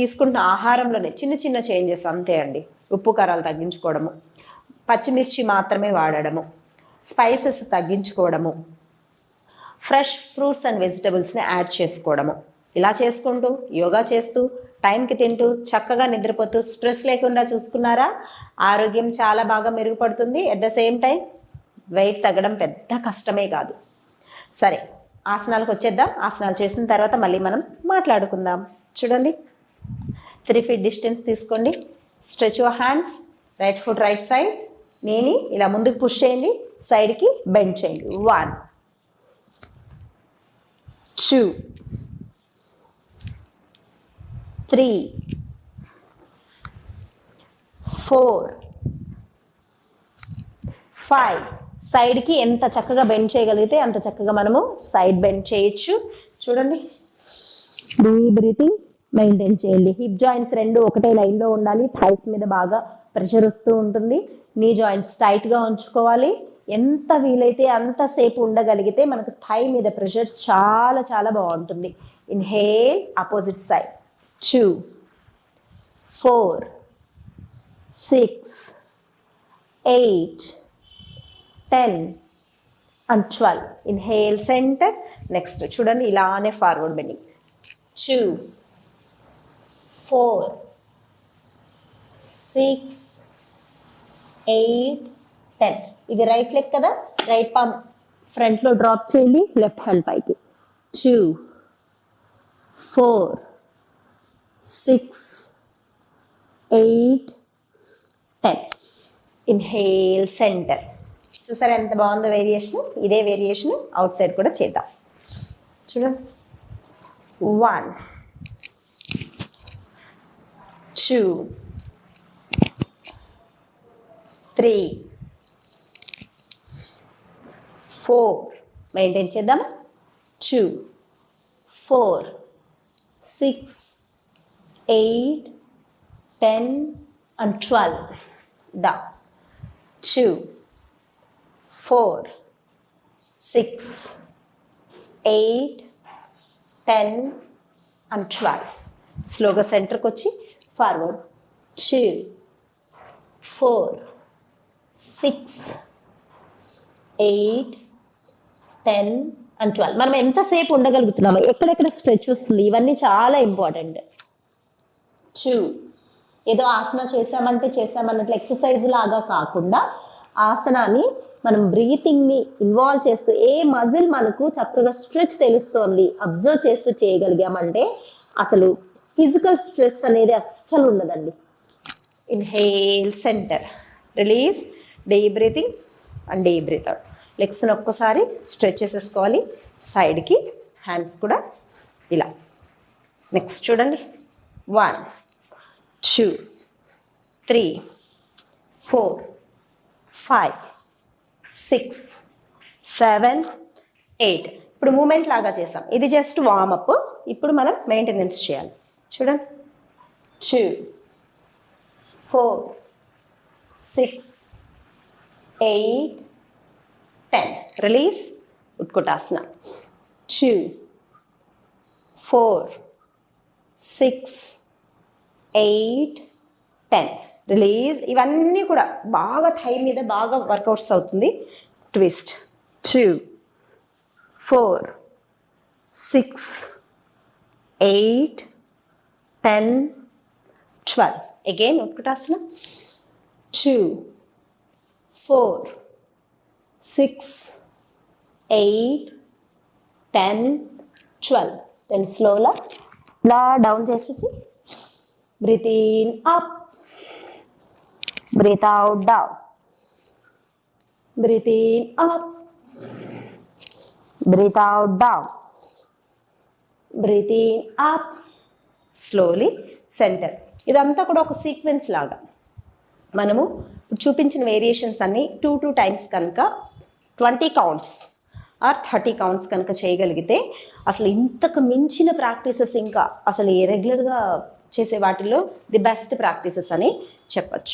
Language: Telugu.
తీసుకుంటున్న ఆహారంలోనే చిన్న చిన్న చేంజెస్ అంతే అండి. ఉప్పు కారాలు తగ్గించుకోవడము పచ్చిమిర్చి మాత్రమే వాడడము స్పైసెస్ తగ్గించుకోవడము ఫ్రెష్ ఫ్రూట్స్ అండ్ వెజిటబుల్స్ని యాడ్ చేసుకోవడము. ఇలా చేసుకుంటూ యోగా చేస్తూ టైంకి తింటూ చక్కగా నిద్రపోతూ స్ట్రెస్ లేకుండా చూసుకున్నారా? ఆరోగ్యం చాలా బాగా మెరుగుపడుతుంది. At the same time weight తగ్గడం పెద్ద కష్టమే కాదు. సరే ఆసనాలకు వచ్చేద్దాం. ఆసనాలు చేసిన తర్వాత మళ్ళీ మనం మాట్లాడుకుందాం. చూడండి. త్రీ ఫీట్ డిస్టెన్స్ తీసుకోండి. Stretch your hands right foot right side నేను ఇలా ముందుకు పుష్ చేయండి సైడ్కి బెండ్ చేయండి. One two three four five సైడ్కి ఎంత చక్కగా బెండ్ చేయగలిగితే అంత చక్కగా మనము సైడ్ బెండ్ చేయొచ్చు. చూడండి. డీప్ బ్రీతింగ్ మెయింటైన్ చేయాలి హిప్ జాయింట్స్ రెండు ఒకటే లైన్లో ఉండాలి. థైస్ మీద బాగా ప్రెషర్ వస్తూ ఉంటుంది. నీ జాయింట్స్ టైట్గా ఉంచుకోవాలి. ఎంత వీలైతే అంతసేపు ఉండగలిగితే మనకు థై మీద ప్రెషర్ చాలా చాలా బాగుంటుంది. Inhale opposite side. Two four six eight ten and twelve. Inhale centre. Next చూడండి ఇలానే forward bending. Two four six eight ten. ఇది రైట్ లెగ్ కదా? రైట్ పామ్ ఫ్రంట్లో డ్రాప్ చేయండి లెఫ్ట్ హ్యాండ్ పైకి. Two four six eight ten. Inhale centre. చూసారా ఎంత బాగుందో వేరియేషన్? ఇదే వేరియేషన్ అవుట్ సైడ్ కూడా చేద్దాం. చూడండి one two three four maintain చేద్దాం. Two four six eight ten and twelve the two four six eight ten and twelve స్లోగా సెంటర్కి వచ్చి forward two four six eight ten and twelve మనం ఎంతసేపు ఉండగలుగుతున్నాము ఎక్కడెక్కడ స్ట్రెచ్ వస్తుంది ఇవన్నీ చాలా ఇంపార్టెంట్ టూ ఏదో ఆసన చేసామంటే చేసామన్నట్లు ఎక్సర్సైజ్ లాగా కాకుండా ఆసనాన్ని మనం బ్రీతింగ్ని ఇన్వాల్వ్ చేస్తూ ఏ మజిల్ మనకు చక్కగా స్ట్రెచ్ తెలుస్తోంది అబ్జర్వ్ చేస్తూ చేయగలిగామంటే అసలు ఫిజికల్ స్ట్రెస్ అనేది అస్సలు ఉండదండి. Inhale centre. Release the breathing and the breath out. లెగ్స్ని ఒక్కసారి స్ట్రెచ్ చేసేసుకోవాలి. సైడ్కి హ్యాండ్స్ కూడా ఇలా. నెక్స్ట్ చూడండి. One two three four five six seven eight. ఇప్పుడు మూమెంట్ లాగా చేసాం. ఇది జస్ట్ వార్మప్ ఇప్పుడు మనం మెయింటెనెన్స్ చేయాలి. చూడండి. Two four six eight ten release Utkatasana. Two four six eight ten release ఇవన్నీ కూడా బాగా థై మీద బాగా వర్కౌట్స్ అవుతుంది. Twist two four six eight ten twelve again Utkatasana two four six eight ten twelve then స్లోలా ఇలా డౌన్ చేసేసి breath in up breath out down breath in up breath out down breath in up slowly centre ఇదంతా కూడా ఒక సీక్వెన్స్ లాగా. మనము చూపించిన వేరియేషన్స్ అన్నీ టూ టూ టైమ్స్ కనుక twenty counts or thirty counts కనుక చేయగలిగితే అసలు ఇంతకు మించిన ప్రాక్టీసెస్ ఇంకా అసలు ఏ రెగ్యులర్గా చేసే వాటిల్లో ది బెస్ట్ ప్రాక్టీసెస్ అని చెప్పచ్చు.